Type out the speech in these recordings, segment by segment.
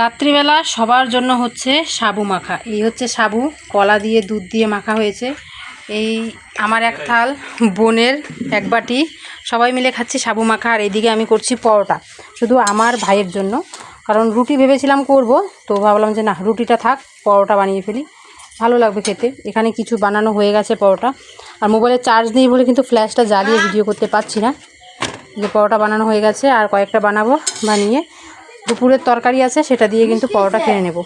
রাত্রিবেলা সবার জন্য হচ্ছে সাবু মাখা। এই হচ্ছে সাবু, কলা দিয়ে, দুধ দিয়ে মাখা হয়েছে। এই আমার এক থাল বোনের এক বাটি। সবাই মিলে খাচ্ছি সাবু মাখা, আর এইদিকে আমি করছি পরোটা। শুধু আমার ভাইয়ের জন্য। কারণ রুটি ভেবেছিলাম করব, তো ভাবলাম যে না, রুটিটা থাক, পরোটা বানিয়ে ফেলি। ভালো লাগবে খেতে। এখানে কিছু বানানো হয়ে গেছে পরোটা। আর মোবাইলে চার্জ নেই বলে কিন্তু ফ্ল্যাশটা জ্বালিয়ে ভিডিও করতে পারছি না। যে পরোটা বানানো হয়ে গেছে, আর কয়েকটা বানাবো, বানিয়ে। দুপুরের তরকারি আছে, সেটা দিয়ে কিন্তু পরোটা খেয়ে নেব।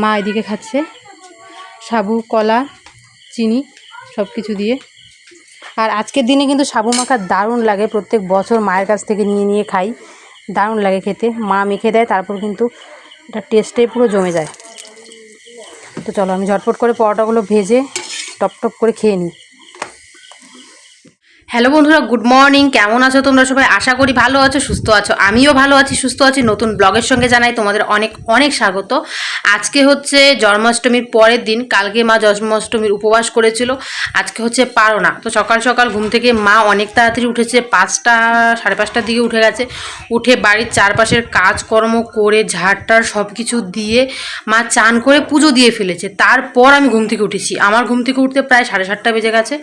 মা এদিকে খাচ্ছে। সাবু, কলা, চিনি সব কিছু দিয়ে। আর আজকের দিনে কিন্তু সাবু মাখা দারুণ লাগে, প্রত্যেক বছর মায়ের কাছ থেকে নিয়ে নিয়ে খাই। দারুণ লাগে খেতে। মা মেখে দেয়, তারপর কিন্তু এটা টেস্টে পুরো জমে যায়। তো চলো আমি ঝটপট করে পরোটাগুলো ভেজে টপ টপ করে খেয়ে নিই। হ্যালো বন্ধুরা, গুড মর্নিং। কেমন আছো তোমরা সবাই? আশা করি ভালো আছো, সুস্থ আছো। আমিও ভালো আছি, সুস্থ আছি। নতুন ব্লগের সঙ্গে জানাই তোমাদের অনেক অনেক স্বাগত। আজকে হচ্ছে জন্মাষ্টমীর পরের দিন। কালকে মা জন্মাষ্টমীর উপবাস করেছিল। আজকে হচ্ছে পারো না তো সকাল সকাল ঘুম থেকে মা অনেক তাড়াতাড়ি উঠেছে। পাঁচটা, সাড়ে পাঁচটার দিকে উঠে গেছে। উঠে বাড়ির চারপাশের কাজকর্ম করে, ঝাড়টার সব কিছু দিয়ে মা চান করে পুজো দিয়ে ফেলেছে। তারপর আমি ঘুম থেকে উঠেছি। আমার ঘুম থেকে উঠতে প্রায় সাড়ে সাতটা বেজে গেছে।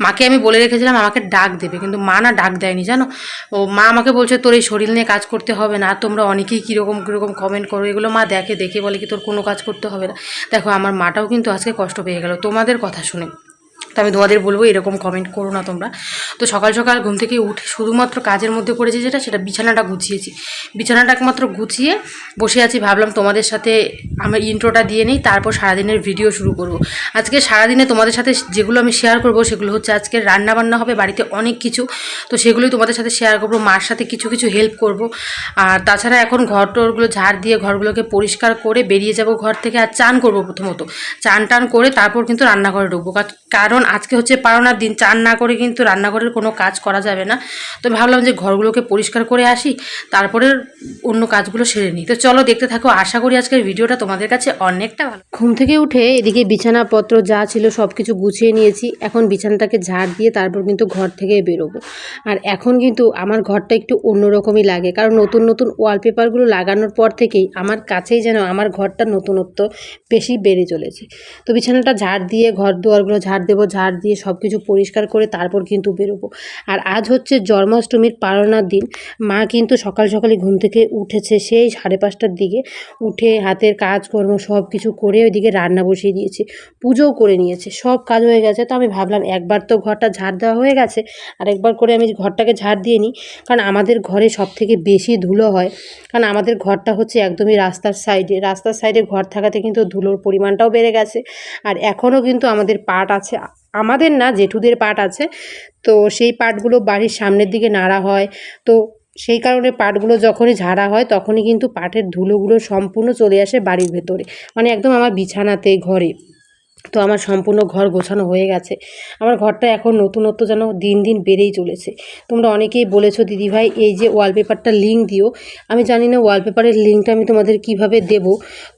মাকে আমি বলে রেখেছিলাম, আমাকে ডাক দেবে, কিন্তু মা না ডাক দেয়নি, জানো? ও মা আমাকে বলছে, তোর এই শরীর নিয়ে কাজ করতে হবে না, তোমরা অনেকেই কীরকম কীরকম কমেন্ট করো, এগুলো মা দেখে দেখে বলে কি তোর কোনো কাজ করতে হবে না। দেখো, আমার মাটাও কিন্তু আজকে কষ্ট পেয়ে গেল। তোমাদের কথা শুনে। তো আমি তোমাদের বলব, এরকম কমেন্ট করো না তোমরা। তো সকাল সকাল ঘুম থেকে উঠে শুধুমাত্র কাজের মধ্যে পড়েছি যেটা, সেটা বিছানাটা গুছিয়েছি। বিছানাটা একমাত্র গুছিয়ে বসে আছি, ভাবলাম তোমাদের সাথে আমার ইন্ট্রোটা দিয়ে নিই, তারপর সারাদিনের ভিডিও শুরু করব। আজকে সারাদিনে তোমাদের সাথে যেগুলো আমি শেয়ার করব, সেগুলো হচ্ছে আজকে রান্না বান্না হবে, বাড়িতে অনেক কিছু। তো সেগুলোই তোমাদের সাথে শেয়ার করব, মার সাথে কিছু কিছু হেল্প করব। আর তাছাড়া এখন ঘর টরগুলো ঝাড় দিয়ে ঘরগুলোকে পরিষ্কার করে বেরিয়ে যাব ঘর থেকে, আর চান করব প্রথমত। চান টান করে তারপর কিন্তু রান্নাঘরে ঢুকবো, কা- কারণ আজকে হচ্ছে পারোনার দিন চান না করে কিন্তু রান্নাঘরের কোনো কাজ করা যাবে না। তো ভাবলাম যে ঘরগুলোকে পরিষ্কার করে আসি, তারপরে অন্য কাজগুলো সেরে নিই। তো চলো দেখতে থাকো, আশা করি আজকের ভিডিওটা তোমাদের কাছে অনেকটা ভালো। ঘুম থেকে উঠে এদিকে বিছানাপত্র যা ছিল সব কিছু গুছিয়ে নিয়েছি, এখন বিছানাটাকে ঝাড় দিয়ে তারপর কিন্তু ঘর থেকে বেরোবো। আর এখন কিন্তু আমার ঘরটা একটু অন্যরকমই লাগে, কারণ নতুন নতুন ওয়ালপেপারগুলো লাগানোর পর থেকেই আমার কাছেই যেন আমার ঘরটা নতুনত্ব বেশি বেড়ে চলেছে। তো বিছানাটা ঝাড় দিয়ে ঘর দুয়ারগুলো ঝাড় দেবো ঝাড় দিয়ে সব কিছু পরিষ্কার করে তারপর কিন্তু বেরোবো। আর আজ হচ্ছে জন্মাষ্টমীর পালনার দিন। মা কিন্তু সকাল সকালে ঘুম থেকে উঠেছে। সেই সাড়ে পাঁচটার দিকে উঠে হাতের কাজকর্ম সব কিছু করে ওইদিকে রান্না বসিয়ে দিয়েছে। পুজোও করে নিয়েছে। সব কাজ হয়ে গেছে। তো আমি ভাবলাম একবার তো ঘরটা ঝাড় দেওয়া হয়ে গেছে। আর একবার করে আমি ঘরটাকে ঝাড় দিয়ে নিই। কারণ আমাদের ঘরে সব থেকে বেশি ধুলো হয়। কারণ আমাদের ঘরটা হচ্ছে একদমই রাস্তার সাইডে। রাস্তার সাইডে ঘর থাকাতে কিন্তু ধুলোর পরিমাণটাও বেড়ে গেছে। আর এখনও কিন্তু আমাদের পাট আছে। আমাদের না জেঠুদের পাট আছে, তো সেই পাটগুলো বাড়ির সামনের দিকে নাড়া হয়। তো সেই কারণে পাটগুলো যখনই ঝাড়া হয়, তখনই কিন্তু পাটের ধুলোগুলো সম্পূর্ণ চলে আসে বাড়ির ভেতরে। মানে একদম আমার বিছানাতে, ঘরে। তো আমার সম্পূর্ণ ঘর গোছানো হয়ে গেছে। আমার ঘরটা এখন নতুনত্ব যেন দিন দিন বেড়েই চলেছে। তোমরা অনেকেই বলেছ, দিদিভাই, এই যে ওয়ালপেপারটা লিঙ্ক দিও। আমি জানি না ওয়ালপেপারের লিঙ্কটা আমি তোমাদের কীভাবে দেব।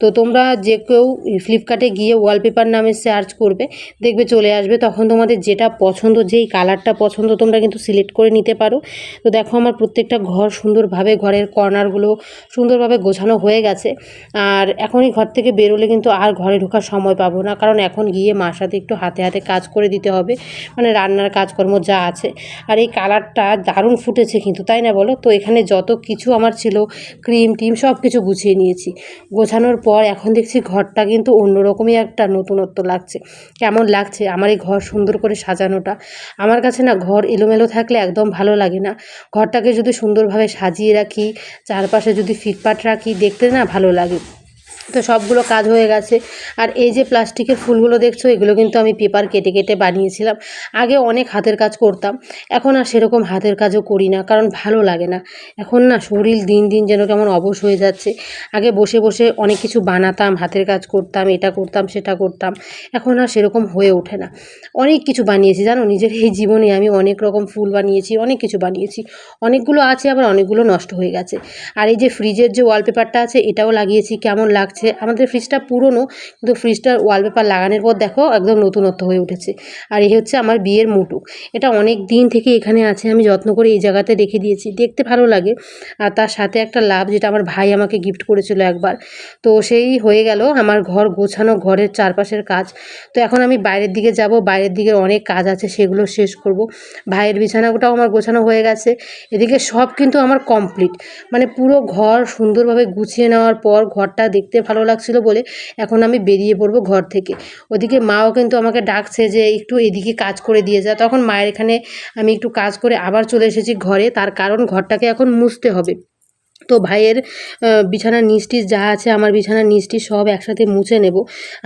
তো তোমরা যে কেউ ফ্লিপকার্টে গিয়ে ওয়ালপেপার নামে সার্চ করবে, দেখবে চলে আসবে। তখন তোমাদের যেটা পছন্দ, যেই কালারটা পছন্দ, তোমরা কিন্তু সিলেক্ট করে নিতে পারো। তো দেখো, আমার প্রত্যেকটা ঘর সুন্দরভাবে ঘরের কর্নারগুলো সুন্দরভাবে গোছানো হয়ে গেছে। আর এখনই ঘর থেকে বেরোলে কিন্তু আর ঘরে ঢোকার সময় পাবো না। কারণ এখন গিয়ে মার সাথে একটু হাতে হাতে কাজ করে দিতে হবে। মানে রান্নার কাজকর্ম যা আছে। আর এই কালারটা দারুণ ফুটেছে কিন্তু, তাই না বলো? তো এখানে যত কিছু আমার ছিল, ক্রিম টিম সব কিছু গুছিয়ে নিয়েছি। গোছানোর পর এখন দেখছি ঘরটা কিন্তু অন্যরকমই একটা নতুনত্ব লাগছে। কেমন লাগছে? আমার এই ঘর সুন্দর করে সাজানোটা। আমার কাছে না ঘর এলোমেলো থাকলে একদম ভালো লাগে না। ঘরটাকে যদি সুন্দরভাবে সাজিয়ে রাখি, চারপাশে যদি ফিটপাট রাখি, দেখতে না ভালো লাগে। তো সবগুলো কাজ হয়ে গেছে। আর এই যে প্লাস্টিকের ফুলগুলো দেখছ, এগুলো কিন্তু আমি পেপার কেটে কেটে বানিয়েছিলাম। আগে অনেক হাতের কাজ করতাম, এখন আর সেরকম হাতের কাজও করি না, কারণ ভালো লাগে না। এখন না শরীর দিন দিন যেন কেমন অবশ হয়ে যাচ্ছে। আগে বসে বসে অনেক কিছু বানাতাম, হাতের কাজ করতাম, এটা করতাম, সেটা করতাম। এখন আর সেরকম হয়ে ওঠে না। অনেক কিছু বানিয়েছি, জানো? নিজের এই জীবনে আমি অনেক রকম ফুল বানিয়েছি, অনেক কিছু বানিয়েছি। অনেকগুলো আছে, আবার অনেকগুলো নষ্ট হয়ে গেছে। আর এই যে ফ্রিজের যে ওয়ালপেপারটা আছে, এটাও লাগিয়েছি, কেমন লাগছে লাগছে। আমাদের ফ্রিজটা পুরনো, কিন্তু ফ্রিজটার ওয়ালপেপার লাগানোর পর দেখো একদম নতুনত্ব হয়ে উঠেছে। আর এই হচ্ছে আমার বিয়ের মুটু এটা অনেক দিন থেকে এখানে আছে, আমি যত্ন করে এই জায়গাতে রেখে দিয়েছি। দেখতে ভালো লাগে। আর তার সাথে একটা লাভ, যেটা আমার ভাই আমাকে গিফট করেছিল একবার। তো সেই হয়ে গেল আমার ঘর গোছানো, ঘরের চারপাশের কাজ। তো এখন আমি বাইরের দিকে যাব, বাইরের দিকে অনেক কাজ আছে, সেগুলো শেষ করব। ভাইয়ের বিছানাটাও আমার গোছানো হয়ে গেছে। এদিকে সব কিন্তু আমার কমপ্লিট মানে পুরো ঘর সুন্দরভাবে গুছিয়ে নেওয়ার পর ঘরটা দেখতে ভালো লাগছিল বলে এখন আমি বেরিয়ে পড়ব ঘর থেকে। ওদিকে মাও কিন্তু আমাকে ডাকছে যে একটু এদিকে কাজ করে দিয়ে যা। তখন মায়ের এখানে আমি একটু কাজ করে আবার চলে এসেছি ঘরে। তার কারণ ঘরটাকে এখন মুছতে হবে। তো ভাইয়ের বিছানার নিচটি যা আছে আমার বিছানার নিচটি সব একসাথে মুছে নেব।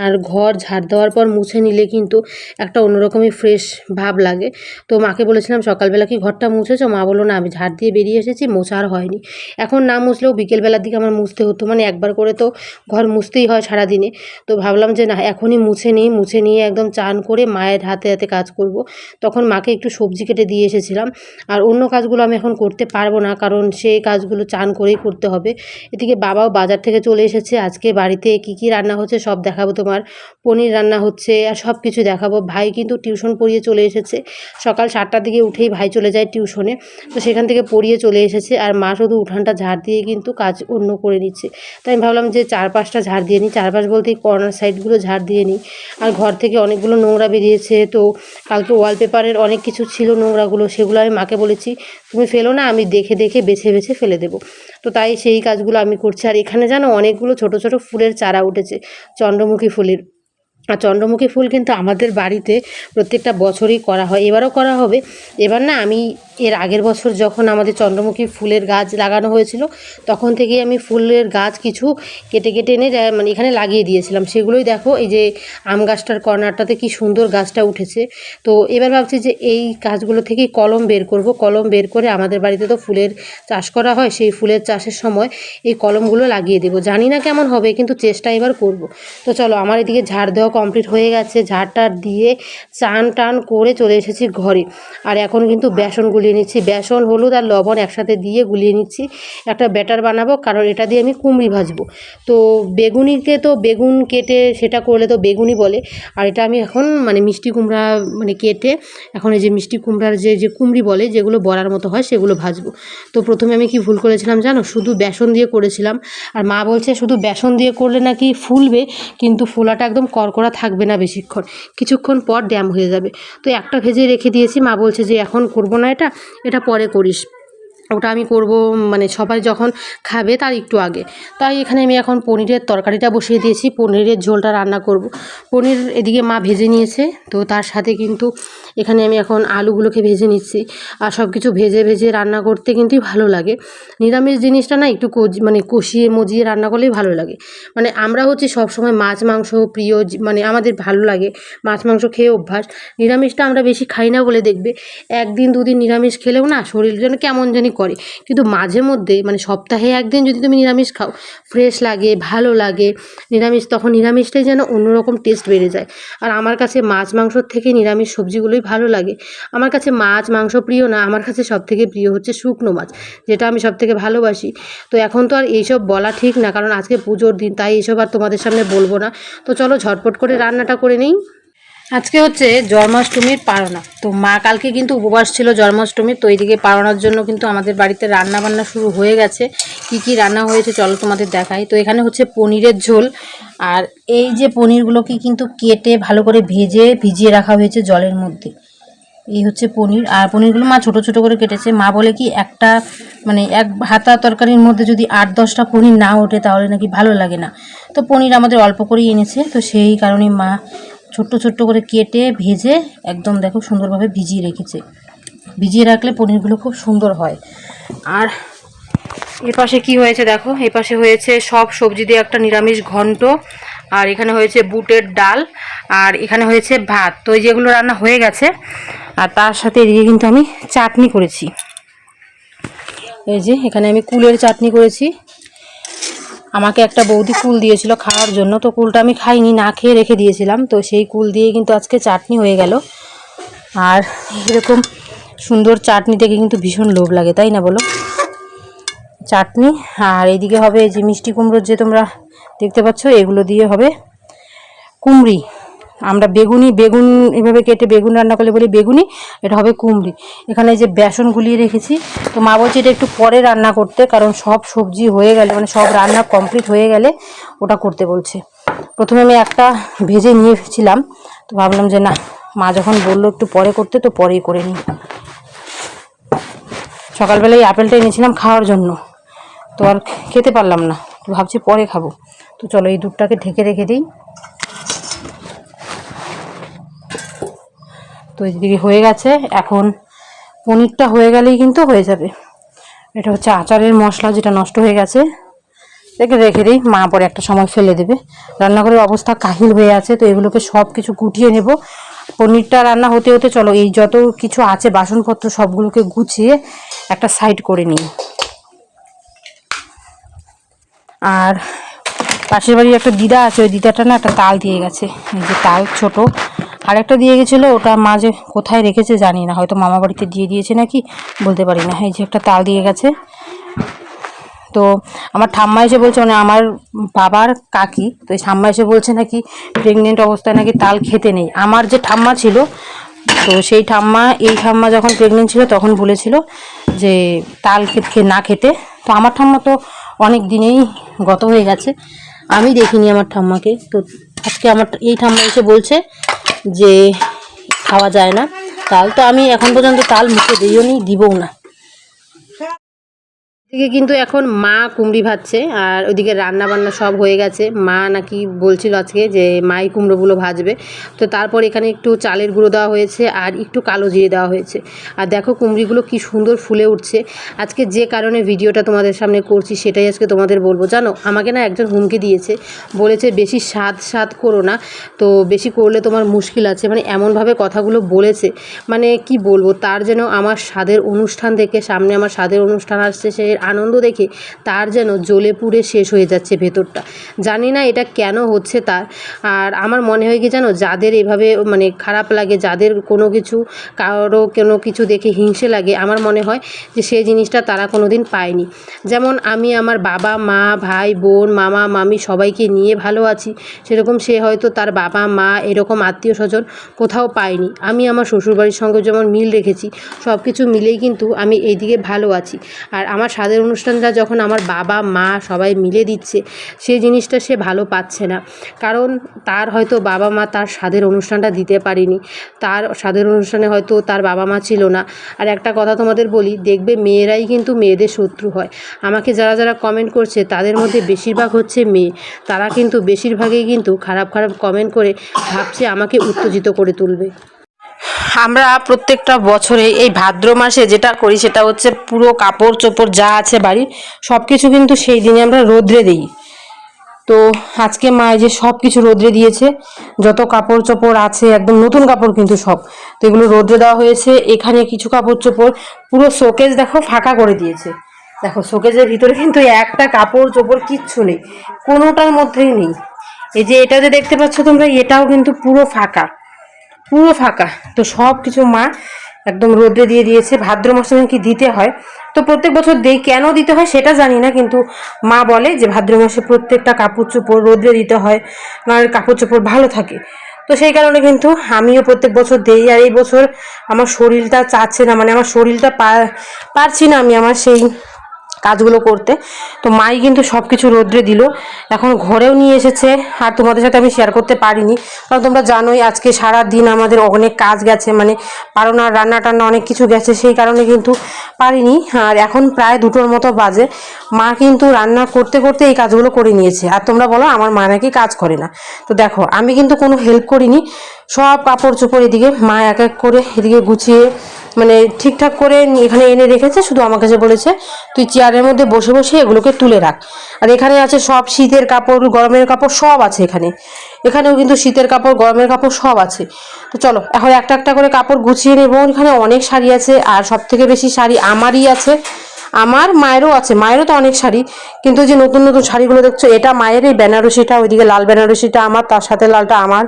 আর ঘর ঝাড় দেওয়ার পর মুছে নিলে কিন্তু একটা অন্যরকমই ফ্রেশ ভাব লাগে। তো মাকে বলেছিলাম, সকালবেলা কি ঘরটা মুছেছো? মা বলল, না, আমি ঝাড় দিয়ে বেরিয়ে এসেছি মোছা আর হয়নি। এখন না মুছলেও বিকেলবেলার দিকে আমার মুছতে হতো। মানে একবার করে তো ঘর মুছতেই হয় সারাদিনে। তো ভাবলাম যে, না, এখনই মুছে নিই, মুছে নিয়ে একদম চান করে মায়ের হাতে হাতে কাজ করব। তখন মাকে একটু সবজি কেটে দিয়ে এসেছিলাম। আর অন্য কাজগুলো আমি এখন করতে পারব না, কারণ সেই কাজগুলো চান করেই করতে হবে। এদিকে বাবাও বাজার থেকে চলে এসেছে। আজকে বাড়িতে কি কি রান্না হচ্ছে সব দেখাবো তোমার। পনির রান্না হচ্ছে আর সব কিছু দেখাবো। ভাই কিন্তু টিউশন পড়িয়ে চলে এসেছে। সকাল সাতটার দিকে উঠেই ভাই চলে যায় টিউশনে। তো সেখান থেকে পড়িয়ে চলে এসেছে আর মা শুধু উঠানটা ঝাড় দিয়ে কিন্তু কাজ অন্য করে নিচ্ছে। তাই আমি ভাবলাম যে চারপাশটা ঝাড় দিয়ে নিই। চারপাশ বলতে কর্নার সাইডগুলো ঝাড় দিয়ে নিই। আর ঘর থেকে অনেকগুলো নোংরা বেরিয়েছে। তো কালকে ওয়ালপেপারের অনেক কিছু ছিল নোংরাগুলো, সেগুলো আমি মাকে বলেছি, তুমি ফেলো না, আমি দেখে দেখে বেছে বেছে ফেলে দেবো। তাই সেই কাজগুলো আমি করছি। আর এখানে যেন অনেকগুলো ছোট ছোট ফুলের চারা উঠেছে, চন্দ্রমুখী ফুলের। আর চন্দ্রমুখী ফুল কিন্তু আমাদের বাড়িতে প্রত্যেকটা বছরই করা হয়। এবারও করা হবে। এবার না আমি এর আগের বছর যখন আমাদের চন্দ্রমুখী ফুলের গাছ লাগানো হয়েছিল, তখন থেকেই আমি ফুলের গাছ কিছু কেটে কেটে এনে মানে এখানে লাগিয়ে দিয়েছিলাম। সেগুলোই দেখো, এই যে আম গাছটার কর্নারটাতে কি সুন্দর গাছটা উঠেছে। তো এবার ভাবছি যে এই গাছগুলো থেকেই কলম বের করব। কলম বের করে আমাদের বাড়িতে তো ফুলের চাষ করা হয়, সেই ফুলের চাষের সময় এই কলমগুলো লাগিয়ে দেবো। জানি না কেমন হবে, কিন্তু চেষ্টা এবার করব। তো চলো, আমার এদিকে ঝাড় দেওয়া কমপ্লিট হয়ে গেছে ঝাড় টাড় দিয়ে চান টান করে চলে এসেছি ঘরে। আর এখন কিন্তু বেসন গুলিয়ে নিচ্ছি। বেসন, হলুদ আর লবণ একসাথে দিয়ে গুলিয়ে নিচ্ছি। একটা ব্যাটার বানাবো, কারণ এটা দিয়ে আমি কুমড়ি ভাজবো। তো বেগুনিকে তো বেগুন কেটে সেটা করলে তো বেগুনি বলে। আর এটা আমি এখন মানে মিষ্টি কুমড়া মানে কেটে এখন এই যে মিষ্টি কুমড়ার যে যে কুমড়ি বলে, যেগুলো বড়ার মতো হয় সেগুলো ভাজবো। তো প্রথমে আমি কি ভুল করেছিলাম জানো? শুধু বেসন দিয়ে করেছিলাম। আর মা বলছে শুধু বেসন দিয়ে করলে নাকি ফুলবে, কিন্তু ফোলাটা একদম করকরা থাকবে না বেশিক্ষণ। কিছুক্ষণ পর ড্যাম হয়ে যাবে। তো একটা ভেজে রেখে দিয়েছি। মা বলছে যে, এখন করব না এটা। এটা পরে করিস। ওটা আমি করব মানে সবাই যখন খাবে তার একটু আগে। তাই এখানে আমি এখন পনিরের তরকারিটা বসিয়ে দিয়েছি, পনিরের ঝোলটা রান্না করব। পনির এদিকে মা ভেজে নিয়েছে, তো তার সাথে কিন্তু এখানে আমি এখন আলুগুলোকে ভেজে নিচ্ছি। আর সব কিছু ভেজে ভেজে রান্না করতে কিন্তু ভালো লাগে। নিরামিষ জিনিসটা না একটু মানে কষিয়ে মজিয়ে রান্না করলেই ভালো লাগে। মানে আমরা হচ্ছে সবসময় মাছ, মাংস, প্রিয় মানে আমাদের ভালো লাগে, মাছ, মাংস খেয়ে অভ্যাস। নিরামিষটা আমরা বেশি খাই না বলে দেখবে। একদিন, দুদিন নিরামিষ খেলেও না শরীর যেন কেমন জানি করে। কিন্তু মাঝে মধ্যে মানে সপ্তাহে একদিন যদি তুমি নিরামিষ খাও ফ্রেশ লাগে, ভালো লাগে, নিরামিষ, তখন নিরামিষটাই যেন অন্যরকম টেস্ট বেড়ে যায়। আর আমার কাছে মাছ মাংসর থেকে নিরামিষ সবজিগুলোই ভালো লাগে। আমার কাছে মাছ মাংস প্রিয় না, আমার কাছে সব থেকে প্রিয় হচ্ছে শুকনো মাছ, যেটা আমি সব থেকে ভালোবাসি। তো এখন তো আর এইসব বলা ঠিক না, কারণ আজকে পুজোর দিন, তাই এইসব আর তোমাদের সামনে বলব না। তো চলো ঝটপট করে রান্নাটা করে নিই। আজকে হচ্ছে জন্মাষ্টমীর পারনা তো মা কালকে কিন্তু উপবাস ছিল জন্মাষ্টমীর তো এইদিকে পারনার জন্য কিন্তু আমাদের বাড়িতে রান্না বান্না শুরু হয়ে গেছে। কি কি রান্না হয়েছে চলো তোমাদের দেখাই। তো এখানে হচ্ছে পনিরের ঝোল, আর এই যে পনিরগুলোকে কিন্তু কেটে ভালো করে ভেজে ভিজিয়ে রাখা হয়েছে জলের মধ্যে। এই হচ্ছে পনির, আর পনিরগুলো মা ছোট ছোট করে কেটেছে। মা বলে কি একটা মানে এক হাতা তরকারির মধ্যে যদি আট দশটা পনির না ওঠে তাহলে নাকি ভালো লাগে না। তো পনির আমাদের অল্প করেই এনেছে, তো সেই কারণে মা ছোট্ট ছোট্ট করে কেটে ভেজে একদম দেখো সুন্দরভাবে ভিজিয়ে রেখেছে। ভিজিয়ে রাখলে পনিরগুলো খুব সুন্দর হয়। আর এ পাশে কি হয়েছে দেখো? এ পাশে হয়েছে সব সবজি দিয়ে একটা নিরামিষ ঘন্ট। আর এখানে হয়েছে বুটের ডাল। আর এখানে হয়েছে ভাত। তো এই যেগুলো রান্না হয়ে গেছে। আর তার সাথে এদিকে কিন্তু আমি চাটনি করেছি। এই যে এখানে আমি কুলের চাটনি করেছি। আমাকে একটা বৌদি কুল দিয়েছিল খাওয়ার জন্য, তো কুলটা আমি খাইনি, না খেয়ে রেখে দিয়েছিলাম। তো সেই কুল দিয়ে কিন্তু আজকে চাটনি হয়ে গেল। আর এরকম সুন্দর চাটনি থেকে কিন্তু ভীষণ লোভ লাগে, তাই না বলো? চাটনি, আর এদিকে হবে যে মিষ্টি কুমড়োর যে তোমরা দেখতে পাচ্ছ, এগুলো দিয়ে হবে কুমড়ি। আমরা বেগুনি, বেগুন, এভাবে কেটে বেগুন রান্না করলে বলি বেগুনি, এটা হবে কুমড়ি। এখানে যে বেসন গুলিয়ে রেখেছি। তো মা বলছে এটা একটু পরে রান্না করতে, কারণ সব সবজি হয়ে গেলে মানে সব রান্না কমপ্লিট হয়ে গেলে ওটা করতে বলছে। প্রথমে আমি একটা ভেজে নিয়ে নিয়েছিলাম। তো ভাবলাম যে না, মা যখন বলল একটু পরে করতে, তো পরেই করে নিই। সকালবেলায় আপেলটা এনেছিলাম খাওয়ার জন্য। তো আর খেতে পারলাম না। তো ভাবছি পরে খাব। তো চলো এই দুধটাকে ঢেকে রেখে দিই। তো এদিকে হয়ে গেছে। এখন পনিরটা হয়ে গেলেই কিন্তু হয়ে যাবে। এটা হচ্ছে আচারের মশলা যেটা নষ্ট হয়ে গেছে। দেখে রেখে দিই, মা পরে একটা সময় ফেলে দেবে। রান্নাঘরের অবস্থা কাহিল হয়ে আছে, তো এগুলোকে সব কিছু গুটিয়ে নেব। পনিরটা রান্না হতে হতে চলো, এই যত কিছু আছে বাসনপত্র সবগুলোকে গুছিয়ে একটা সাইড করে নিই। আর পাশের বাড়ির একটা দিদা আছে, ওই দিদাটা না একটা তাল দিয়ে গেছে। এই যে তাল ছোট আরেকটা দিয়ে গেছিল, ওটা মাঝে কোথায় রেখেছে জানি না, হয়তো মামা বাড়িতে দিয়ে দিয়েছে নাকি, বলতে পারি না। এই যে একটা তাল দিয়ে গেছে। তো আমার ঠাম্মা এসে বলছে মানে আমার বাবার কাকি, তো এই ঠাম্মা এসে বলছে নাকি প্রেগনেন্ট অবস্থায় নাকি তাল খেতে নেই। আমার যে ঠাম্মা ছিল, তো সেই ঠাম্মা, এই ঠাম্মা যখন প্রেগনেন্ট ছিল তখন বলেছিল যে তাল খেতে না খেতে। তো আমার ঠাম্মা তো অনেক দিনেই গত হয়ে গেছে। আমি দেখিনি আমার ঠাম্মাকে। তো আজকে আমার এই ঠাম্মা এসে বলছে যে খাওয়া যায় না। তাল তো আমি এখন পর্যন্ত তাল মুখে দিইও নি দিবও না। এদিকে কিন্তু এখন মা কুমড়ি ভাজছে, আর ওইদিকে রান্না বান্না সব হয়ে গেছে। মা নাকি বলছিল আজকে যে মাই কুমড়োগুলো ভাজবে। তো তারপর এখানে একটু চালের গুঁড়ো দেওয়া হয়েছে আর একটু কালো জিরে দেওয়া হয়েছে। আর দেখো কুমড়িগুলো কি সুন্দর ফুলে উঠছে। আজকে যে কারণে ভিডিওটা তোমাদের সামনে করছি সেটাই আজকে তোমাদের বলব। জানো, আমাকে না একজন হুমকি দিয়েছে। বলেছে বেশি স্বাদ স্বাদ করো না। তো বেশি করলে তোমার মুশকিল আছে। মানে এমনভাবে কথাগুলো বলেছে। মানে কি বলব, তার যেন আমার স্বাদের অনুষ্ঠান দেখে সামনে আমার স্বাদের অনুষ্ঠান আসছে সে আনন্দ দেখে তার যেন জ্বলে পুড়ে শেষ হয়ে যাচ্ছে ভেতরটা। জানি না এটা কেন হচ্ছে তার। আর আমার মনে হয় কি জানো, যাদের এভাবে মানে খারাপ লাগে, যাদের কোনো কিছু, কারও কোনো কিছু দেখে হিংসে লাগে, আমার মনে হয় যে সেই জিনিসটা তারা কোনো দিন পায়নি। যেমন আমি আমার বাবা, মা, ভাই, বোন, মামা, মামি সবাইকে নিয়ে ভালো আছি, সেরকম সে হয়তো তার বাবা, মা, এরকম আত্মীয় স্বজন কোথাও পায়নি। আমি আমার শ্বশুরবাড়ির সঙ্গে যেমন মিল রেখেছি সব কিছু মিলেই কিন্তু আমি এইদিকে ভালো আছি। আর আমার স্বাদের অনুষ্ঠানটা যখন আমার বাবা, মা সবাই মিলে দিচ্ছে সেই জিনিসটা সে ভালো পাচ্ছে না। কারণ তার হয়তো বাবা মা তার স্বাদের অনুষ্ঠানটা দিতে পারেনি, তার স্বাদের অনুষ্ঠানে হয়তো তার বাবা মা ছিল না। আর একটা কথা তোমাদের বলি, দেখবে মেয়েরাই কিন্তু মেয়েদের শত্রু হয়। আমাকে যারা যারা কমেন্ট করছে, তাদের মধ্যে বেশিরভাগ হচ্ছে মেয়ে। তারা কিন্তু বেশিরভাগই কিন্তু খারাপ খারাপ কমেন্ট করে ভাবছে, আমাকে উত্তেজিত করে তুলবে। আমরা প্রত্যেকটা বছরে এই ভাদ্র মাসে যেটা করি সেটা হচ্ছে পুরো কাপড় চোপড় যা আছে বাড়ির সব কিছু কিন্তু সেই দিনে আমরা রোদ্রে দিই। তো আজকে মা যে সব কিছু রোদ্রে দিয়েছে, যত কাপড় চোপড় আছে, একদম নতুন কাপড় কিন্তু সব। তো এগুলো রোদ্রে দেওয়া হয়েছে, এখানে কিছু কাপড় চোপড় পুরো শোকেজ দেখো ফাঁকা করে দিয়েছে। দেখো শোকেজের ভিতরে কিন্তু একটা কাপড় চোপড় কিচ্ছু নেই, কোনোটার মধ্যেই নেই। এই যে এটা যে দেখতে পাচ্ছ তোমরা, এটাও কিন্তু পুরো ফাঁকা। পুরো ফাঁকা। তো সব কিছু মা একদম রোদে দিয়ে দিয়েছে। ভাদ্র মাসে নাকি দিতে হয়। তো প্রত্যেক বছর দেই। কেন দিতে হয় সেটা জানি না, কিন্তু মা বলে যে ভাদ্র মাসে প্রত্যেকটা কাপড় চোপড় রোদ্রে দিতে হয়, নাহলে কাপড় চোপড় ভালো থাকে। তো সেই কারণে কিন্তু আমিও প্রত্যেক বছর দেই। আর এই বছর আমার শরীরটা চাচ্ছে না মানে আমার শরীরটা পারছি না আমি আমার সেই কাজগুলো করতে। তো মাই কিন্তু সব কিছু রোদ্রে দিল। এখন ঘরেও নিয়ে এসেছে, আর তোমাদের সাথে আমি শেয়ার করতে পারিনি। কারণ তোমরা জানোই, আজকে সারা দিন আমাদের অনেক কাজ গেছে মানে পারোনা রান্না টান্না অনেক কিছু গেছে, সেই কারণে কিন্তু পারিনি। আর এখন প্রায় দুটোর মতো বাজে। মা কিন্তু রান্না করতে করতে এই কাজগুলো করে নিয়েছে। আর তোমরা বলো, আমার মা নাকি কাজ করে না। তো দেখো, আমি কিন্তু কোনো হেল্প করিনি। সব কাপড় চোপড় এদিকে মা এক এক করে এদিকে গুছিয়ে মানে ঠিকঠাক করে এখানে এনে রেখেছে, শুধু আমার কাছে বলেছে, তুই চেয়ারের মধ্যে বসে বসে এগুলোকে তুলে রাখ। আর এখানে আছে সব শীতের কাপড়, গরমের কাপড় সব আছে এখানে। এখানেও কিন্তু শীতের কাপড়, গরমের কাপড় সব আছে। তো চলো, এখন একটা একটা করে কাপড় গুছিয়ে নেব। এখানে অনেক শাড়ি আছে, আর সব থেকে বেশি শাড়ি আমারই আছে। আমার মায়েরও আছে, মায়েরও তো অনেক শাড়ি, কিন্তু যে নতুন নতুন শাড়িগুলো দেখছ, এটা মায়ের এই বেনারসিটা, ওইদিকে লাল বেনারসিটা আমার, তার সাথে লালটা আমার,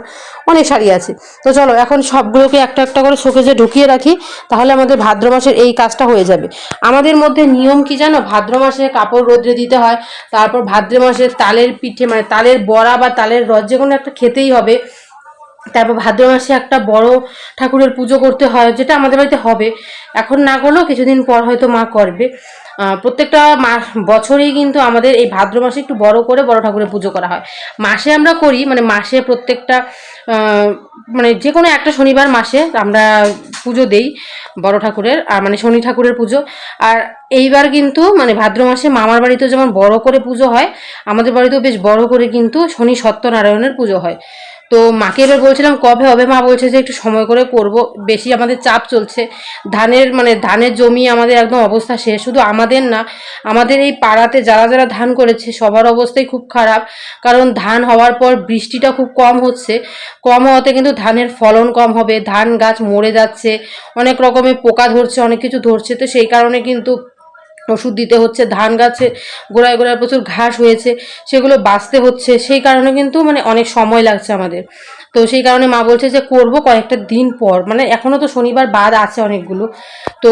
অনেক শাড়ি আছে। তো চলো, এখন সবগুলোকে একটা একটা করে শোকেজে ঢুকিয়ে রাখি, তাহলে আমাদের ভাদ্র মাসের এই কাজটা হয়ে যাবে। আমাদের মধ্যে নিয়ম কি জানো? ভাদ্র মাসে কাপড় রোদ্রে দিতে হয়, তারপর ভাদ্র মাসে তালের পিঠে মানে তালের বড়া বা তালের রস যে কোনো একটা খেতেই হবে। তারপর ভাদ্র মাসে একটা বড় ঠাকুরের পুজো করতে হয়, যেটা আমাদের বাড়িতে হবে। এখন না করলেও কিছুদিন পর হয়তো মা করবে। প্রত্যেকটা মাস, বছরেই কিন্তু আমাদের এই ভাদ্র মাসে একটু বড় করে বড় ঠাকুরের পুজো করা হয়। মাসে আমরা করি মানে মাসে প্রত্যেকটা মানে যে কোনো একটা শনিবার মাসে আমরা পুজো দেই বড় ঠাকুরের, আর মানে শনি ঠাকুরের পুজো। আর এইবার কিন্তু মানে ভাদ্র মাসে মামার বাড়িতেও যেমন বড় করে পুজো হয়, আমাদের বাড়িতেও বেশ বড় করে কিন্তু শনি সত্যনারায়ণের পুজো হয়। তো মাকে এবার বলছিলাম, কবে হবে? মা বলছে যে, একটু সময় করে করব। বেশি আমাদের চাপ চলছে। ধানের মানে ধানের জমি আমাদের একদম অবস্থা শেষ। শুধু আমাদের না, আমাদের এই পাড়াতে যারা যারা ধান করেছে, সবার অবস্থাই খুব খারাপ। কারণ ধান হওয়ার পর বৃষ্টিটা খুব কম হচ্ছে। কম হওয়াতে কিন্তু ধানের ফলন কম হবে। ধান গাছ মরে যাচ্ছে। অনেক রকমের পোকা ধরছে, অনেক কিছু ধরছে। তো সেই কারণে কিন্তু ওষুধ দিতে হচ্ছে, ধান গাছে গোড়ায় গোড়ায় প্রচুর ঘাস হয়েছে, সেগুলো বাঁচতে হচ্ছে, সেই কারণে কিন্তু মানে অনেক সময় লাগছে আমাদের। তো সেই কারণে মা বলছে যে করব কয়েকটা দিন পর মানে এখনও তো শনিবার বাদ আছে অনেকগুলো। তো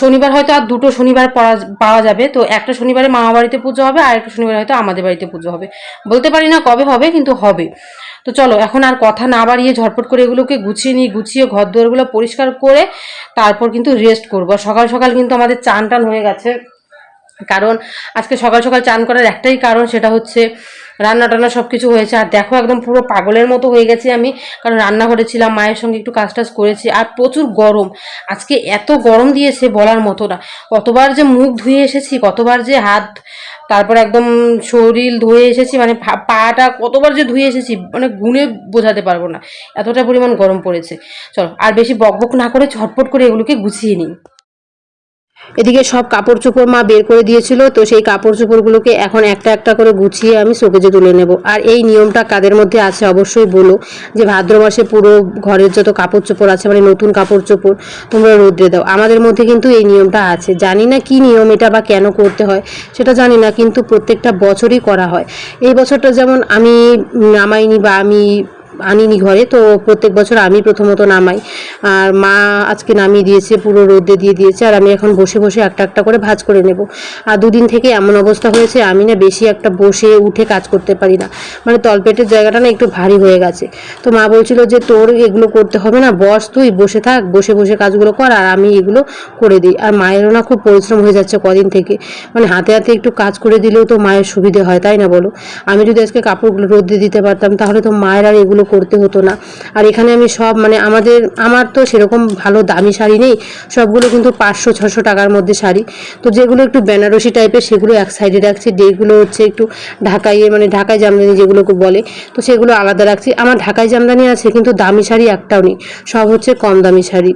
শনিবার হয়তো আর দুটো শনিবার পড়া পাওয়া যাবে। তো একটা শনিবারে মামা বাড়িতে পুজো হবে, আর একটা শনিবার হয়তো আমাদের বাড়িতে পুজো হবে। বলতে পারি না কবে হবে, কিন্তু হবে। তো চলো, এখন আর কথা না বাড়িয়ে ঝটপট করে এগুলোকে গুছিয়ে নিই গুছিয়ে ঘর দুয়ারগুলো পরিষ্কার করে তারপর কিন্তু রেস্ট করব। সকাল সকাল কিন্তু আমাদের চান টান হয়ে গেছে। কারণ আজকে সকাল সকাল চান করার একটাই কারণ সেটা হচ্ছে রান্না টান্না সব কিছু হয়েছে। আর দেখো একদম পুরো পাগলের মতো হয়ে গেছি আমি, কারণ রান্নাঘরে ছিলাম, মায়ের সঙ্গে একটু কাজ টাজ করেছি, আর প্রচুর গরম। আজকে এত গরম দিয়েছে বলার মতো না। কতবার যে মুখ ধুয়ে এসেছি, কতবার যে হাত, তারপর একদম শরীর ধুয়ে এসেছি মানে পাটা কতবার যে ধুয়ে এসেছি মানে গুণে বোঝাতে পারব না। এতটা পরিমাণ গরম পড়েছে। চলো, আর বেশি বকবক না করে ঝটপট করে এগুলোকে গুছিয়ে নিই। এদিকে সব কাপড় চোপড় মা বের করে দিয়েছিল, তো সেই কাপড় চোপড়গুলোকে এখন একটা একটা করে গুছিয়ে আমি শোকেজে তুলে নেব। আর এই নিয়মটা কাদের মধ্যে আছে অবশ্যই বলো, যে ভাদ্র মাসে পুরো ঘরের যত কাপড় চোপড় আছে মানে নতুন কাপড় চোপড়, তোমরা রোদ্রে দাও। আমাদের মধ্যে কিন্তু এই নিয়মটা আছে। জানি না কি নিয়ম এটা বা কেন করতে হয়, সেটা জানি না, কিন্তু প্রত্যেকটা বছরই করা হয়। এই বছরটা যেমন আমি নামাইনি বা আমি আনিনি ঘরে, তো প্রত্যেক বছর আমি প্রথমত নামাই। আর মা আজকে নামিয়ে দিয়েছে, পুরো রোদে দিয়ে দিয়েছে, আর আমি এখন বসে বসে একটা একটা করে ভাজ করে নেব। আর দুদিন থেকে এমন অবস্থা হয়েছে, আমি না বেশি একটা বসে উঠে কাজ করতে পারি না। মানে তলপেটের জায়গাটা না একটু ভারী হয়ে গেছে। তো মা বলছিল যে, তোর এগুলো করতে হবে না, বস তুই বসে থাক, বসে বসে কাজগুলো কর, আর আমি এগুলো করে দিই। আর মায়েরও না খুব পরিশ্রম হয়ে যাচ্ছে কদিন থেকে। মানে হাতে হাতে একটু কাজ করে দিলেও তো মায়ের সুবিধে হয়, তাই না বলো? আমি যদি আজকে কাপড়গুলো রোদে দিতে পারতাম, তাহলে তো মায়ের আর এগুলো করতে হতো না। আর এখানে আমি সব মানে আমাদের, আমার তো সেরকম ভালো দামি শাড়ি নেই। সবগুলো কিন্তু পাঁচশো, ছশো টাকার মধ্যে শাড়ি। তো যেগুলো একটু বেনারসি টাইপের সেগুলো এক সাইডে রাখছি। যেগুলো হচ্ছে একটু ঢাকাইয়ে মানে ঢাকায় জামদানি যেগুলোকে বলে, তো সেগুলো আলাদা রাখছি। আমার ঢাকায় জামদানি আছে, কিন্তু দামি শাড়ি একটাও নেই। সব হচ্ছে কম দামি শাড়ি।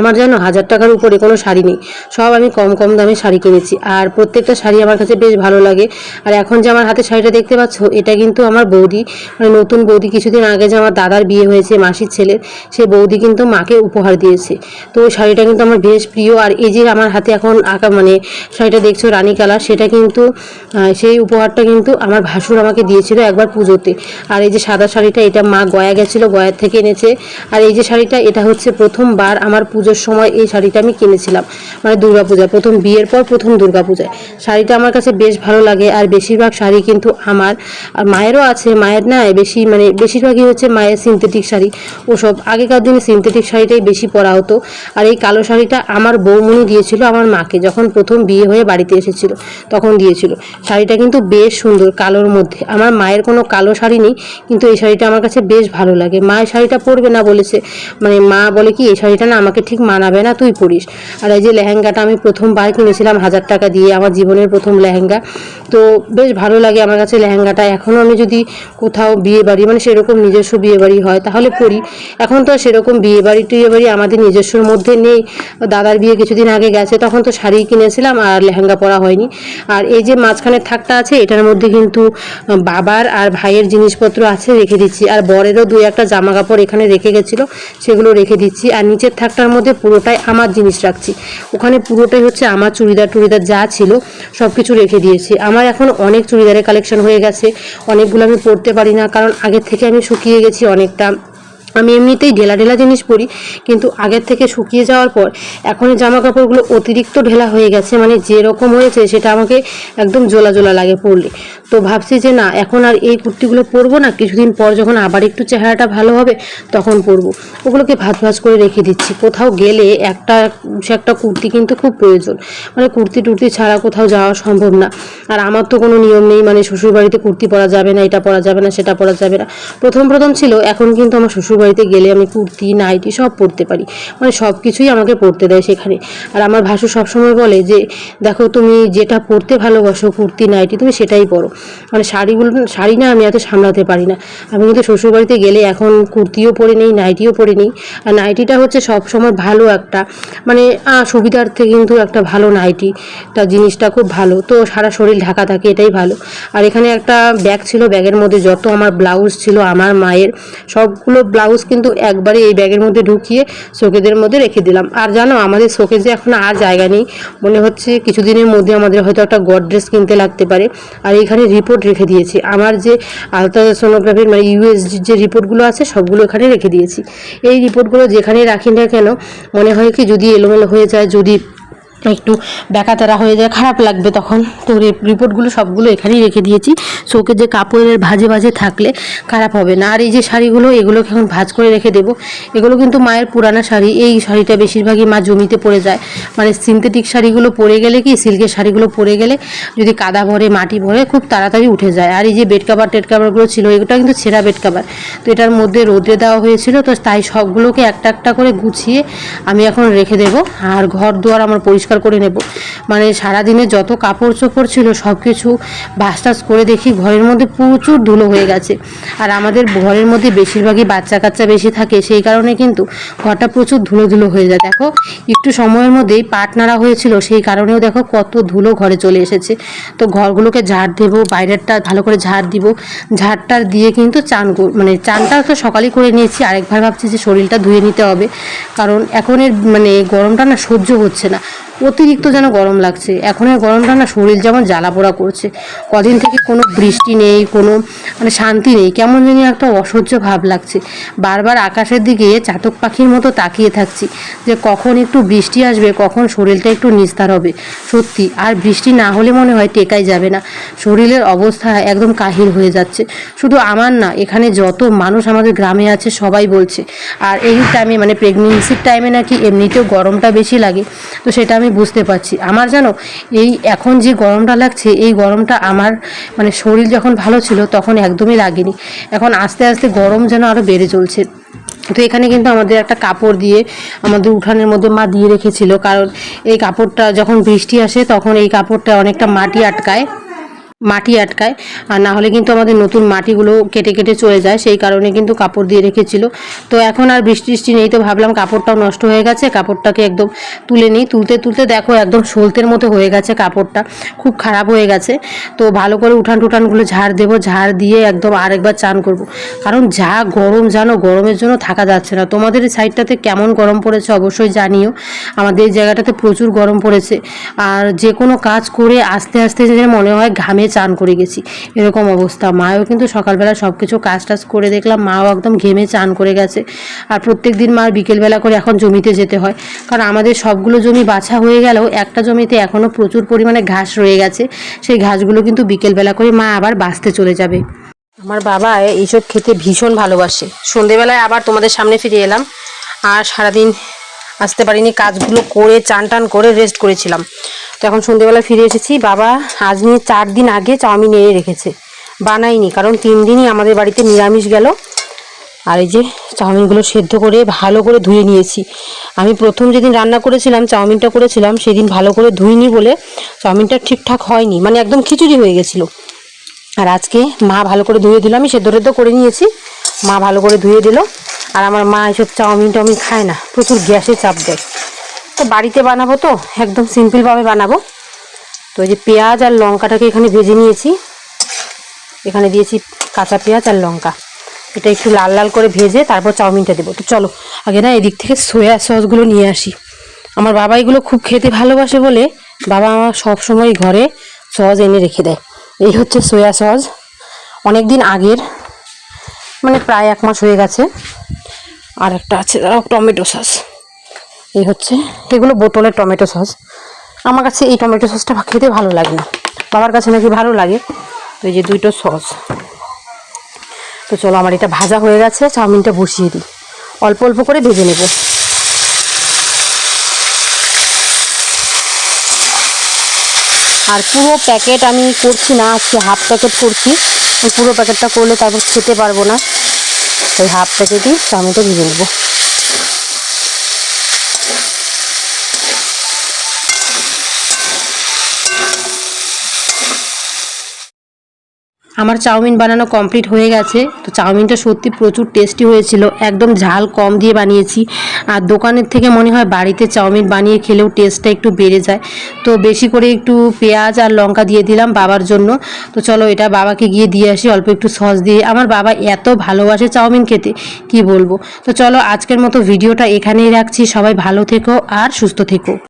আমার যেন হাজার টাকার উপরে কোনো শাড়ি নেই। সব আমি কম কম দামে শাড়ি কিনেছি। আর প্রত্যেকটা শাড়ি আমার কাছে বেশ ভালো লাগে। আর এখন যে আমার হাতে শাড়িটা দেখতে পাচ্ছ, এটা কিন্তু আমার বৌদি। মানে নতুন বৌদি, কিছুদিন আগে যে আমার দাদার বিয়ে হয়েছে, মাসির ছেলে সে বৌদি কিন্তু মাকে উপহার দিয়েছে। তো ওই শাড়িটা কিন্তু আমার বেশ প্রিয়। আর এই যে আমার হাতে এখন আঁকা মানে শাড়িটা দেখছ, রানী কালার, সেটা কিন্তু সেই উপহারটা কিন্তু আমার ভাসুর আমাকে দিয়েছিল একবার পুজোতে। আর এই যে সাদা শাড়িটা, এটা মা গয়া গেছিল, গয়ার থেকে এনেছে। আর এই যে শাড়িটা, এটা হচ্ছে প্রথমবার আমার পুজোর সময় এই শাড়িটা আমি কিনেছিলাম। মানে দুর্গাপূজা প্রথম বিয়ের পর প্রথম দুর্গাপূজায়। শাড়িটা আমার কাছে বেশ ভালো লাগে আর বেশিরভাগ শাড়ি কিন্তু আমার আর মায়েরও আছে, মায়ের না, বেশি মানে বেশিরভাগই হচ্ছে মায়ের সিনথেটিক শাড়ি। ওসব আগেকার দিনে সিনথেটিক শাড়িটাই বেশি পরা হতো। আর এই কালো শাড়িটা আমার বৌমনি দিয়েছিল আমার মাকে যখন প্রথম বিয়ে হয়ে বাড়িতে এসেছিল, তখন দিয়েছিল। শাড়িটা কিন্তু বেশ সুন্দর কালোর মধ্যে। আমার মায়ের কোনো কালো শাড়ি নেই, কিন্তু এই শাড়িটা আমার কাছে বেশ ভালো লাগে। মা এই শাড়িটা পরবে না বলেছে। মানে মা বলে কি, এই শাড়িটা না আমাকে ঠিক মানাবে না, তুই পরিস আর এই যে লেহেঙ্গাটা আমি প্রথমবার কিনেছিলাম, হাজার টাকা দিয়ে, আমার জীবনের প্রথম লেহেঙ্গা। তো বেশ ভালো লাগে আমার কাছে লেহেঙ্গাটা। এখনও আমি যদি কোথাও বিয়ে বাড়ি মানে সেরকম নিজস্ব বিয়ে বাড়ি হয়, তাহলে পরি এখন তো সেরকম বিয়ে বাড়ি টিয়ে বাড়ি আমাদের নিজস্বর মধ্যে নেই। দাদার বিয়ে কিছুদিন আগে গেছে, তখন তো শাড়ি কিনেছিলাম আর লেহেঙ্গা পরা হয়নি। আর এই যে মাঝখানের থাকটা আছে, এটার মধ্যে কিন্তু বাবার আর ভাইয়ের জিনিসপত্র আছে, রেখে দিচ্ছি। আর বরেরও দুই একটা জামা কাপড় এখানে রেখে গেছিল, সেগুলো রেখে দিচ্ছি। আর নিচের থাকটার মধ্যে মধ্যে পুরোটাই আমার জিনিস রাখছি। ওখানে পুরোটাই হচ্ছে আমার চুড়িদার টুড়িদার যা ছিল সব কিছু রেখে দিয়েছি। আমার এখন অনেক চুড়িদারের কালেকশন হয়ে গেছে। অনেকগুলো আমি পরতে পারি না, কারণ আগের থেকে আমি শুকিয়ে গেছি অনেকটা। আমি এমনিতেই ঢেলা ঢেলা জিনিস পরি, কিন্তু আগের থেকে শুকিয়ে যাওয়ার পর এখন জামা কাপড়গুলো অতিরিক্ত ঢেলা হয়ে গেছে মানে যেরকম হয়েছে সেটা আমাকে একদম জোলা জোলা লাগে পরলে। তো ভাবছি যে না, এখন আর এই কুর্তিগুলো পরবো না, কিছুদিন পর যখন আবার একটু চেহারাটা ভালো হবে তখন পরবো। ওগুলোকে ভাজ ভাজ করে রেখে দিচ্ছি। কোথাও গেলে একটা একটা কুর্তি কিন্তু খুব প্রয়োজন। মানে কুর্তি টুর্তি ছাড়া কোথাও যাওয়া সম্ভব না। আর আমার তো কোনো নিয়ম নেই মানে শ্বশুরবাড়িতে কুর্তি পরা যাবে না, এটা পরা যাবে না, সেটা পরা যাবে না। প্রথম প্রথম ছিল, এখন কিন্তু আমার শ্বশুরবাড়িতে গেলে আমি কুর্তি, নাইটি সব পরতে পারি। মানে সব কিছুই আমাকে পরতে দেয় সেখানে। আর আমার ভাসু সবসময় বলে যে, দেখো, তুমি যেটা পরতে ভালোবাসো, কুর্তি, নাইটি, তুমি সেটাই পরো। মানে শাড়িগুলো শাড়ি না আমি এত সামলাতে পারি না। আমি কিন্তু শ্বশুরবাড়িতে গেলে এখন কুর্তিও পরে নেই, নাইটিও পরে নেই। আর নাইটিটা হচ্ছে সব সময় ভালো একটা মানে সুবিধার্থে কিন্তু একটা ভালো নাইটি। তা জিনিসটা খুব ভালো। তো সারা শরীর ঢাকা থাকে, এটাই ভালো। আর এখানে একটা ব্যাগ ছিল, ব্যাগের মধ্যে যত আমার ব্লাউজ ছিল, আমার মায়ের, সবগুলো ব্লাউজ কিন্তু একবারে এই ব্যাগের মধ্যে ঢুকিয়ে শোকেজের মধ্যে রেখে দিলাম। আর জানো, আমাদের শোকেজে এখন আর জায়গা নেই। মনে হচ্ছে কিছুদিনের মধ্যে আমাদের হয়তো একটা গডরেজ কিনতে লাগতে পারে। আর এখানে রিপোর্ট রেখে দিয়েছি। আমার যে আলট্রাসোনোগ্রাফির মানে ইউএসজি যে রিপোর্টগুলো আছে, সবগুলো এখানে রেখে দিয়েছি। এই রিপোর্টগুলো যেখানে রাখি না কেন, মনে হয় কি যদি এলোমেলো হয়ে যায়, যদি একটু ব্যাকাতারা হয়ে যায়, খারাপ লাগবে তখন। তো রিপোর্টগুলো সবগুলো এখানেই রেখে দিয়েছি। শোকে যে কাপড়ের ভাজে ভাজে থাকলে খারাপ হবে না। আর এই যে শাড়িগুলো, এগুলোকে এখন ভাজ করে রেখে দেবো। এগুলো কিন্তু মায়ের পুরানা শাড়ি। এই শাড়িটা বেশিরভাগই মা জমিতে পড়ে যায়। মানে সিনথেটিক শাড়িগুলো পরে গেলে কি, সিল্কের শাড়িগুলো পরে গেলে যদি কাদা ভরে, মাটি ভরে, খুব তাড়াতাড়ি উঠে যায়। আর এই যে বেড কাভার টেড কাভারগুলো ছিল, এগুলো কিন্তু ছেঁড়া বেড কাভার তো এটার মধ্যে রোদে দেওয়া হয়েছিল, তো তাই সবগুলোকে একটা একটা করে গুছিয়ে আমি এখন রেখে দেবো। আর ঘর দুয়ার আমার পরিষ্কার করে নেব। মানে সারাদিনে যত কাপড় চোপড় ছিল সব কিছু বাস টাস করে দেখি ঘরের মধ্যে প্রচুর ধুলো হয়ে গেছে। আর আমাদের ঘরের মধ্যে বেশিরভাগই বাচ্চা কাচ্চা বেশি থাকে, সেই কারণে কিন্তু ঘরটা প্রচুর ধুলো ধুলো হয়ে যায়। দেখো, একটু সময়ের মধ্যেই পাট নাড়া হয়েছিল, সেই কারণেও দেখো কত ধুলো ঘরে চলে এসেছে। তো ঘরগুলোকে ঝাড় দেবো, বাইরেরটা ভালো করে ঝাড় দিব। ঝাড়টার দিয়ে কিন্তু চান মানে চানটা তো সকালেই করে নিয়েছি, আরেকবার ভাবছি যে শরীরটা ধুয়ে নিতে হবে। কারণ এখনের মানে গরমটা না সহ্য হচ্ছে না। অতিরিক্ত যেন গরম লাগছে। এখনের গরমটা না শরীর যেমন জ্বালা পোড়া করছে। কদিন থেকে কোনো বৃষ্টি নেই, কোনো মানে শান্তি নেই। কেমন জানি একটা অসহ্য ভাব লাগছে। বারবার আকাশের দিকে চাতক পাখির মতো তাকিয়ে থাকছি যে কখন একটু বৃষ্টি আসবে, কখন শরীরটা একটু নিস্তার হবে। সত্যি, আর বৃষ্টি না হলে মনে হয় টেকাই যাবে না। শরীরের অবস্থা একদম কাহিল হয়ে যাচ্ছে। শুধু আমার না, এখানে যত মানুষ আমাদের গ্রামে আছে, সবাই বলছে। আর এই টাইমে মানে প্রেগনেন্সির টাইমে নাকি এমনিতেও গরমটা বেশি লাগে। তো সেটা আমি বুঝতে পারছি। আমার জানো, এই এখন যে গরমটা লাগছে, এই গরমটা আমার মানে শরীর যখন ভালো ছিল তখন একদমই লাগেনি। এখন আস্তে আস্তে গরম যেন আরও বেড়ে চলছে। তো এখানে কিন্তু আমাদের একটা কাপড় দিয়ে আমাদের উঠানের মধ্যে মা দিয়ে রেখেছিল। কারণ এই কাপড়টা যখন বৃষ্টি আসে তখন এই কাপড়টা অনেকটা মাটি আটকায়। মাটি আটকায়। আর না হলে কিন্তু আমাদের নতুন মাটিগুলো কেটে কেটে চলে যায়, সেই কারণে কিন্তু কাপড় দিয়ে রেখেছিল। তো এখন আর বৃষ্টি টিষ্টি নেই, তো ভাবলাম কাপড়টাও নষ্ট হয়ে গেছে, কাপড়টাকে একদম তুলে নিই। তুলতে তুলতে দেখো একদম সলতের মতো হয়ে গেছে কাপড়টা, খুব খারাপ হয়ে গেছে। তো ভালো করে উঠান টুঠানগুলো ঝাড় দেবো, ঝাড় দিয়ে একদম আরেকবার চান করব। কারণ যা গরম জানো, গরমের জন্য থাকা যাচ্ছে না। তোমাদের সাইডটাতে কেমন গরম পড়েছে অবশ্যই জানিও। আমাদের এই জায়গাটাতে প্রচুর গরম পড়েছে। আর যে কোনো কাজ করে আস্তে আস্তে যে মনে হয় ঘামে চান করে গেছি। এরকম অবস্থা। মাও কিন্তু সকালবেলা সব কিছু কাজ টাজ করে দেখলাম, মাও একদম ঘেমে চান করে গেছে। আর প্রত্যেক দিন মার বিকেলবেলা করে এখন জমিতে যেতে হয়। কারণ আমাদের সবগুলো জমি বাছা হয়ে গেলেও একটা জমিতে এখনও প্রচুর পরিমাণে ঘাস রয়ে গেছে। সেই ঘাসগুলো কিন্তু বিকেলবেলা করে মা আবার বাঁচতে চলে যাবে। আমার বাবা এইসব খেতে ভীষণ ভালোবাসে। সন্ধেবেলায় আবার তোমাদের সামনে ফিরে এলাম। আর সারাদিন আসতে পারিনি, কাজগুলো করে চান টান করে রেস্ট করেছিলাম। তো এখন সন্ধেবেলা ফিরে এসেছি, বাবা আজ নিয়ে চার দিন আগে চাউমিন এনে রেখেছে বানাইনি কারণ তিন দিনই আমাদের বাড়িতে নিরামিষ গেল। আর এই যে চাউমিনগুলো সেদ্ধ করে, ভালো করে ধুয়ে নিয়েছি। আমি প্রথম যেদিন রান্না করেছিলাম, চাউমিনটা করেছিলাম, সেদিন ভালো করে ধুইনি বলে চাউমিনটা ঠিকঠাক হয়নি মানে একদম খিচুড়ি হয়ে গেছিল। আর আজকে মা ভালো করে ধুয়ে দিল, আমি সেদ্ধ করে নিয়েছি, মা ভালো করে ধুয়ে দিল। আর আমার মা এসব চাউমিন টাউমিন খায় না। প্রচুর গ্যাসে চাপ দেয়। তো বাড়িতে বানাবো তো, একদম সিম্পলভাবে বানাবো। তো এই যে পেঁয়াজ আর লঙ্কাটাকে এখানে ভেজে নিয়েছি। এখানে দিয়েছি কাঁচা পেঁয়াজ আর লঙ্কা। এটা একটু লাল লাল করে ভেজে তারপর চাউমিনটা দেবো। তো চলো, আগে না এদিক থেকে সোয়া সসগুলো নিয়ে আসি। আমার বাবা এগুলো খুব খেতে ভালোবাসে বলে বাবা আমার সবসময় ঘরে সস এনে রেখে দেয়। এই হচ্ছে সোয়া সস অনেক দিন আগের মানে প্রায় এক মাস হয়ে গেছে। আর একটা আছে, দাঁড়াও, টমেটো সস। এই হচ্ছে, এগুলো বোতলের টমেটো সস। আমার কাছে এই টমেটো সসটা খেতে ভালো লাগে না। বাবার কাছে নাকি ভালো লাগে। তো এই যে দুটো সস। তো চলো, আমার এটা ভাজা হয়ে গেছে, চাউমিনটা বসিয়ে দিই। অল্প অল্প করে ভেজে নেব। আর পুরো প্যাকেট আমি করছি না, আজকে হাফ প্যাকেট করছি। পুরো প্যাকেটটা করলে তারপর খেতে পারব না। তাই হাফ প্যাকেটই টমেটো ভেজে নেব। আমার চাউমিন বানানো কমপ্লিট হয়ে গেছে। তো চাউমিনটা সত্যি প্রচুর টেস্টি হয়েছিল। একদম ঝাল কম দিয়ে বানিয়েছি। আর দোকানের থেকে মনে হয় বাড়িতে চাউমিন বানিয়ে খেলেও টেস্টটা একটু বেড়ে যায়। তো বেশি করে একটু পেঁয়াজ আর লঙ্কা দিয়ে দিলাম বাবার জন্য। তো চলো এটা বাবাকে গিয়ে দিয়ে আসি, অল্প একটু সস দিয়ে। আমার বাবা এত ভালোবাসে চাউমিন খেতে, কি বলব? তো চলো আজকের মতো ভিডিওটা এখানেই রাখছি। সবাই ভালো থেকো আর সুস্থ থেকো।